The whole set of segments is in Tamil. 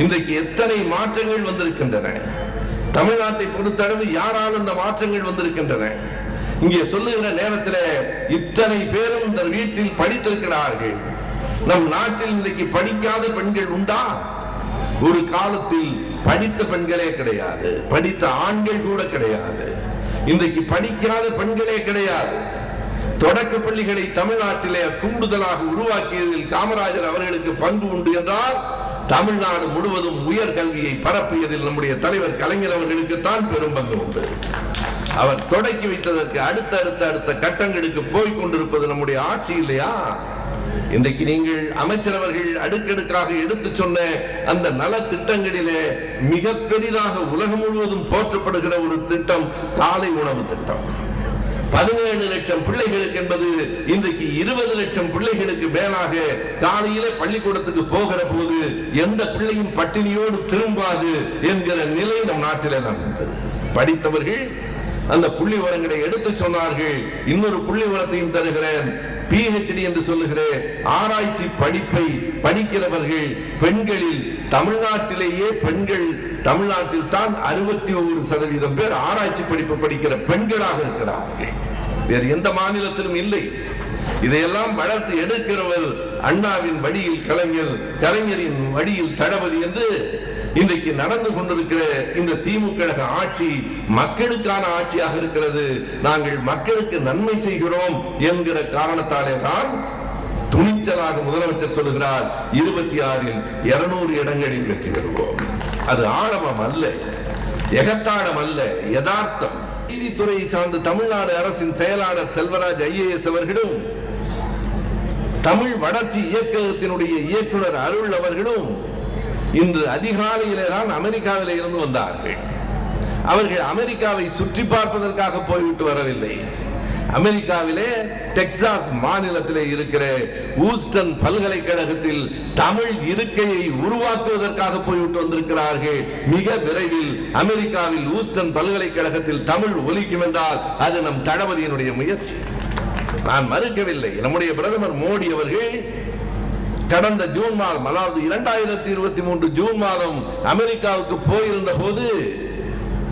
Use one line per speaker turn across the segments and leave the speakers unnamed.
இன்றைக்கு எத்தனை மாற்றங்கள் வந்திருக்கின்றன? தமிழ்நாட்டை பொறுத்தளவு யாரால் அந்த மாற்றங்கள் வந்திருக்கின்றன? இங்கே சொல்லுகிற நேரத்தில் இத்தனை பேரும் இந்த வீட்டில் படித்திருக்கிறார்கள். நம் நாட்டில் இன்றைக்கு படிக்காத பெண்கள் உண்டா? ஒரு காலத்தில் படித்த பெண்களே கிடையாது. படித்த ஆண்கள் கூட கிடையாது. இன்றைக்கு படிக்காத பெண்களே கிடையாது. தொடக்க பள்ளிகளை தமிழ்நாட்டிலே கூடுதலாக உருவாக்கியதில் காமராஜர் அவர்களுக்கு பங்கு உண்டு என்றால் தமிழ்நாடு முழுவதும் உயர்கல்வியை பரப்பியதில் நம்முடைய தலைவர் கலைஞர் அவர்களுக்கு தான் பெரும் பங்கு உண்டு. அவர் தொடக்கி வைத்ததற்கு அடுத்த அடுத்த அடுத்த கட்டங்களுக்கு போய் கொண்டிருப்பது நம்முடைய ஆட்சி இல்லையா? இன்றைக்கு நீங்கள் அமைச்சரவர்கள் அடுக்கடுக்காக எடுத்து சொன்ன அந்த நல திட்டங்களிலே மிக பெரிதாக உலகம் முழுவதும் போற்றப்படுகிற ஒரு திட்டம் காலை உணவு திட்டம். பதினேழு லட்சம் பிள்ளைகளுக்கு என்பது இன்றைக்கு இருபது லட்சம் பிள்ளைகளுக்கு மேலாக காலையிலே பள்ளிக்கூடத்துக்கு போகிற போது எந்த பிள்ளையும் பட்டினியோடு திரும்பாது என்கிற நிலை நம் நாட்டிலே தான் படித்தவர்கள் அந்த புள்ளி விவரங்களை எடுத்து சொன்னார்கள் இன்னொரு புள்ளி விவரத்தையும் தருகிறேன். பிஹெச்டி என்று சொல்லுகிற ஆராய்ச்சி படிப்பை படிக்கிறவர்கள் பெண்களில் தமிழ்நாட்டிலேயே பெண்கள் தமிழ்நாட்டில் தான் அறுபத்தி ஒரு சதவீதம் பேர் ஆராய்ச்சி படிப்பு படிக்கிற பெண்களாக இருக்கிறார்கள். வேறு எந்த மாநிலத்திலும் இல்லை. இதையெல்லாம் வளர்த்து எடுக்கிறவர் அண்ணாவின் வடியில் கலைஞர் கலைஞரின் வடியில் தளபதி என்று இன்றைக்கு நடந்து கொண்டிருக்கிற இந்த திமுக ஆட்சி மக்களுக்கான ஆட்சியாக இருக்கிறது. நாங்கள் மக்களுக்கு நன்மை செய்கிறோம் என்கிற காரணத்தாலே தான் துணிச்சலாக முதலமைச்சர் சொல்லுகிறார் இருபத்தி ஆறில் இருநூறு இடங்களில் வெற்றி பெறுவோம். அது ஆழமம் அல்ல எகத்தாடம் அல்ல யதார்த்தம். நீதித்துறையை சார்ந்த தமிழ்நாடு அரசின் செயலாளர் செல்வராஜ் ஐஏஎஸ் அவர்களும் தமிழ் வளர்ச்சி இயக்ககத்தினுடைய இயக்குனர் அருள் அவர்களும் இன்று அதிகாலையிலே தான் அமெரிக்காவிலே இருந்து வந்தார்கள். அவர்கள் அமெரிக்காவை சுற்றி பார்ப்பதற்காக போய்விட்டு வரவில்லை. அமெரிக்காவிலே டெக்சாஸ் மாநிலத்திலே இருக்கிற ஊஸ்டன் பல்கலைக்கழகத்தில் தமிழ் இருக்கையை உருவாக்குவதற்காக போய்விட்டு வந்திருக்கிறார்கள். மிக விரைவில் அமெரிக்காவில் ஊஸ்டன் பல்கலைக்கழகத்தில் தமிழ் ஒலிக்கும் என்றால் அது நம் தளபதியினுடைய முயற்சி. நான் மறுக்கவில்லை. நம்முடைய பிரதமர் மோடி அவர்கள் கடந்த ஜூன் மாதம் அதாவது இரண்டாயிரத்தி இருபத்தி மூன்று ஜூன் மாதம் அமெரிக்காவுக்கு போயிருந்த போது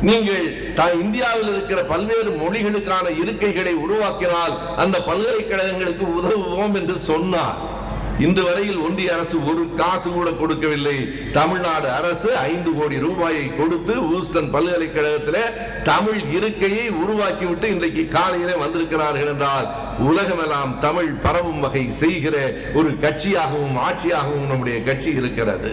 நீங்கள் தான் இந்தியாவில் இருக்கிற பல்வேறு மொழிகளுக்கான இருக்கைகளை உருவாக்கினால் அந்த பல்கலைக்கழகங்களுக்கு உதவுவோம் என்று சொன்னார். இன்று வரையில் ஒன்றிய அரசு ஒரு காசு கூட கொடுக்கவில்லை. தமிழ்நாடு அரசு ஐந்து கோடி ரூபாயை கொடுத்து ஊஸ்டன் பல்கலைக்கழகத்தில் தமிழ் இருக்கையை உருவாக்கிவிட்டு இன்றைக்கு காலையிலே வந்திருக்கிறார்கள் என்றால் உலகமெல்லாம் தமிழ் பரவும் வகை செய்கிற ஒரு கட்சியாகவும் ஆட்சியாகவும் நம்முடைய கட்சி இருக்கிறது.